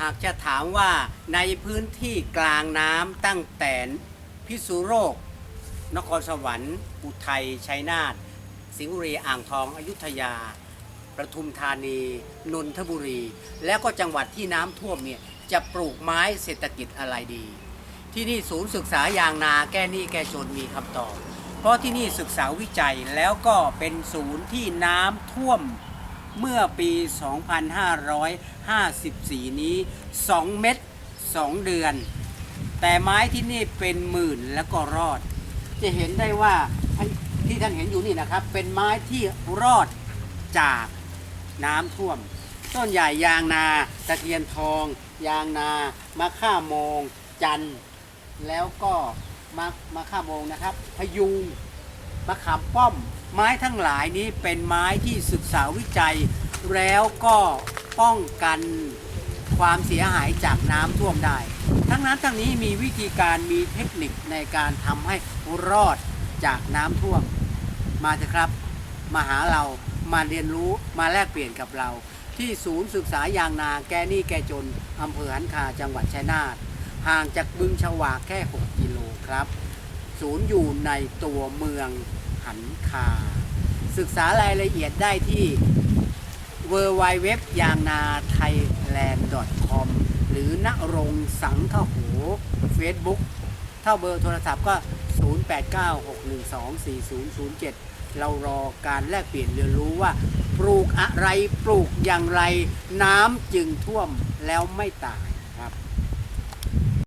หากจะถามว่าในพื้นที่กลางน้ำตั้งแต่พิษณุโลกนครสวรรค์ อุทัย ชัยนาท สิงห์บุรี อ่างทอง อยุธยา ประทุมธานี นนทบุรี และก็จังหวัดที่น้ำท่วมเนี่ย จะปลูกไม้เศรษฐกิจอะไรดี ที่นี่ศูนย์ศึกษายางนาแก้หนี้แก้จนมีคำตอบ เพราะที่นี่ศึกษาวิจัยแล้วก็เป็นศูนย์ที่น้ำท่วม เมื่อปี 2554 นี้ 2 เม็ด2 เดือน แต่ไม้ที่นี่เป็นหมื่นแล้วก็รอด จะเห็นได้ว่าที่ท่านเห็นอยู่นี่นะครับ เป็นไม้ที่รอดจากน้ำท่วม ต้นใหญ่ยางนาตะเคียนทอง ยางนามะข่าโมง จันแล้วก็มะมะข่าโมงนะครับพยุง มะขามป้อม ไม้ทั้งหลายนี้เป็นไม้ที่ศึกษาวิจัย แล้วก็ป้องกันความเสียหายจากน้ำท่วมได้ ทั้งนั้นทั้งนี้มีวิธีการมีเทคนิคในการทำให้รอดจากน้ำท่วม มาเถอะครับ มาหาเรามาเรียนรู้มาแลกเปลี่ยนกับเรา ที่ศูนย์ศึกษายางนาแกนี้แกจนอำเภอหันคาจังหวัดชัยนาทห่างจากบึงฉวากแค่ 6 กิโลครับ ศูนย์อยู่ในตัวเมืองหันคา ศึกษารายละเอียดได้ที่ w w w ยางนาไทยแลนด์ .com หรือนรงสังขโห Facebook ถ้าเบอร์โทรศัพท์ก็ 0896124007 เรารอการแลกเปลี่ยนเรียนรู้ว่า ปลูกอะไรปลูกอย่างไร น้ำจึงท่วมแล้วไม่ตายครับ